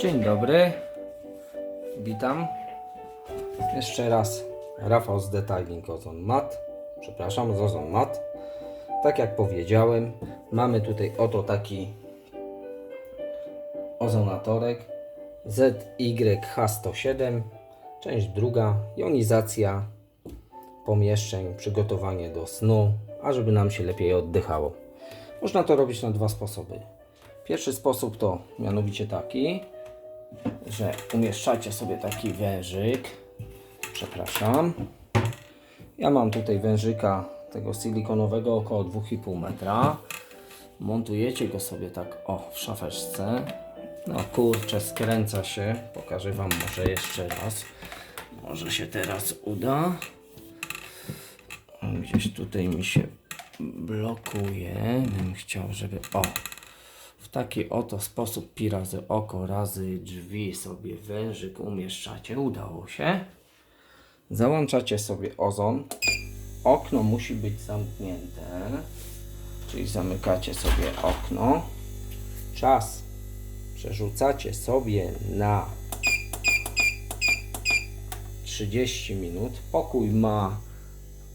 Dzień dobry. Witam. Jeszcze raz Rafał z Detailing Ozon Mat. Przepraszam, z Ozon Mat. Tak jak powiedziałem, mamy tutaj oto taki ozonatorek ZYH107. Część druga, jonizacja pomieszczeń, przygotowanie do snu, ażeby nam się lepiej oddychało. Można to robić na dwa sposoby. Pierwszy sposób to mianowicie taki, że umieszczacie sobie taki wężyk. Przepraszam. Ja mam tutaj wężyka tego silikonowego około 2,5 metra. Montujecie go sobie tak o w szafeczce. No kurczę, skręca się. Pokażę Wam może jeszcze raz. Może się teraz uda. Gdzieś tutaj mi się blokuje. Bym chciał, żeby. O! Taki oto sposób pi razy oko razy drzwi sobie wężyk umieszczacie. Udało się. Załączacie sobie ozon. Okno musi być zamknięte. Czyli zamykacie sobie okno. Czas przerzucacie sobie na 30 minut. Pokój ma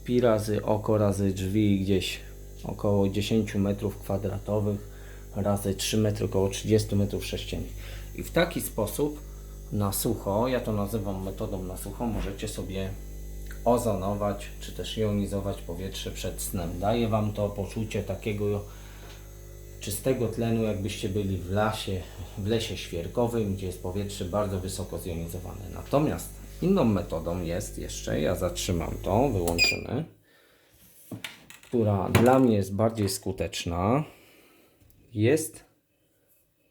pi razy oko razy drzwi gdzieś około 10 metrów kwadratowych razy 3 metry około 30 metrów sześciennych. I w taki sposób na sucho, ja to nazywam metodą na sucho, możecie sobie ozonować czy też jonizować powietrze przed snem. Daje Wam to poczucie takiego czystego tlenu, jakbyście byli w lasie, w lesie świerkowym, gdzie jest powietrze bardzo wysoko zjonizowane. Natomiast inną metodą jest jeszcze, ja zatrzymam to, wyłączymy, która dla mnie jest bardziej skuteczna, jest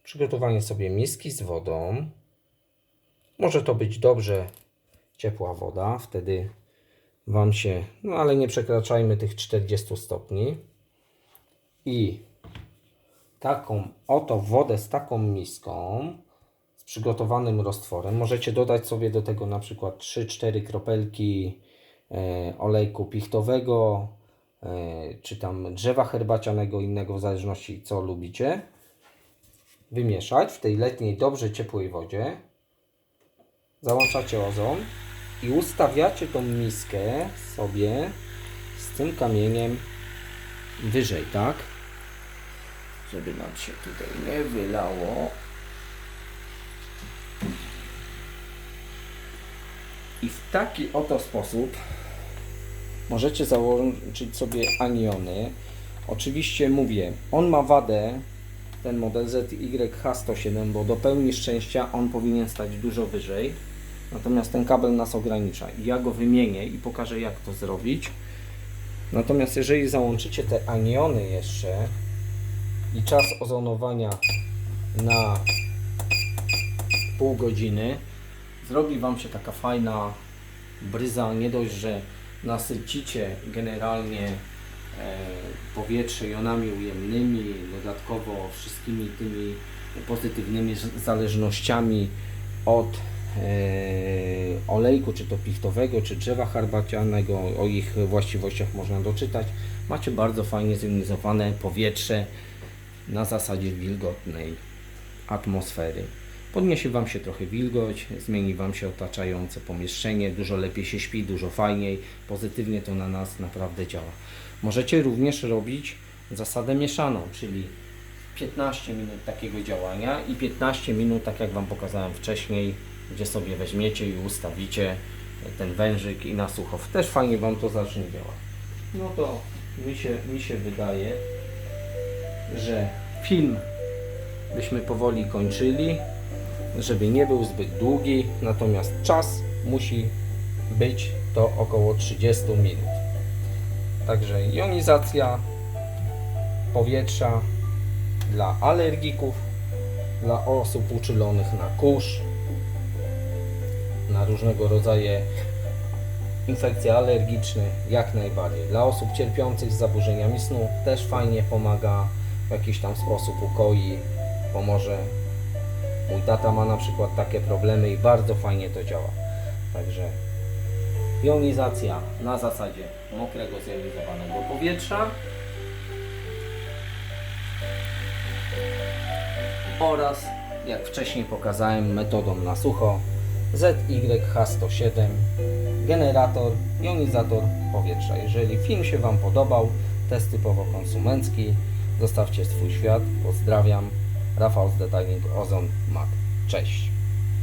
przygotowanie sobie miski z wodą. Może to być dobrze ciepła woda, wtedy Wam się, no ale nie przekraczajmy tych 40 stopni. I taką oto wodę z taką miską, z przygotowanym roztworem, możecie dodać sobie do tego na przykład 3-4 kropelki e, olejku pichtowego, czy tam drzewa herbacianego innego, w zależności co lubicie. Wymieszać w tej letniej, dobrze ciepłej wodzie. Załączacie ozon i ustawiacie tą miskę sobie z tym kamieniem wyżej, tak? Żeby nam się tutaj nie wylało. I w taki oto sposób możecie załączyć sobie aniony. Oczywiście mówię, on ma wadę, ten model ZYH107, bo do pełni szczęścia on powinien stać dużo wyżej. Natomiast ten kabel nas ogranicza. I ja go wymienię i pokażę jak to zrobić. Natomiast jeżeli załączycie te aniony jeszcze i czas ozonowania na pół godziny, zrobi Wam się taka fajna bryza. Nie dość, że nasycicie generalnie e, powietrze jonami ujemnymi, dodatkowo wszystkimi tymi pozytywnymi zależnościami od e, olejku, czy to pichtowego, czy drzewa herbacianego, o ich właściwościach można doczytać. Macie bardzo fajnie zjonizowane powietrze na zasadzie wilgotnej atmosfery. Podniesie Wam się trochę wilgoć, zmieni Wam się otaczające pomieszczenie, dużo lepiej się śpi, dużo fajniej, pozytywnie to na nas naprawdę działa. Możecie również robić zasadę mieszaną, czyli 15 minut takiego działania i 15 minut, tak jak Wam pokazałem wcześniej, gdzie sobie weźmiecie i ustawicie ten wężyk i na sucho. Też fajnie Wam to zacznie działać. No to mi się, mi się wydaje, że film byśmy powoli kończyli, żeby nie był zbyt długi, natomiast czas musi być to około 30 minut. Także jonizacja powietrza dla alergików, dla osób uczulonych na kurz, na różnego rodzaju infekcje alergiczne, jak najbardziej. Dla osób cierpiących z zaburzeniami snu też fajnie pomaga, w jakiś tam sposób ukoi, pomoże. Mój tata ma na przykład takie problemy i bardzo fajnie to działa. Także jonizacja na zasadzie mokrego, zjonizowanego powietrza oraz jak wcześniej pokazałem, metodą na sucho. ZYH107 generator, jonizator powietrza. Jeżeli film się Wam podobał, test typowo konsumencki, zostawcie swój świat. Pozdrawiam. Rafał z Detailing Ozon Mat. Cześć.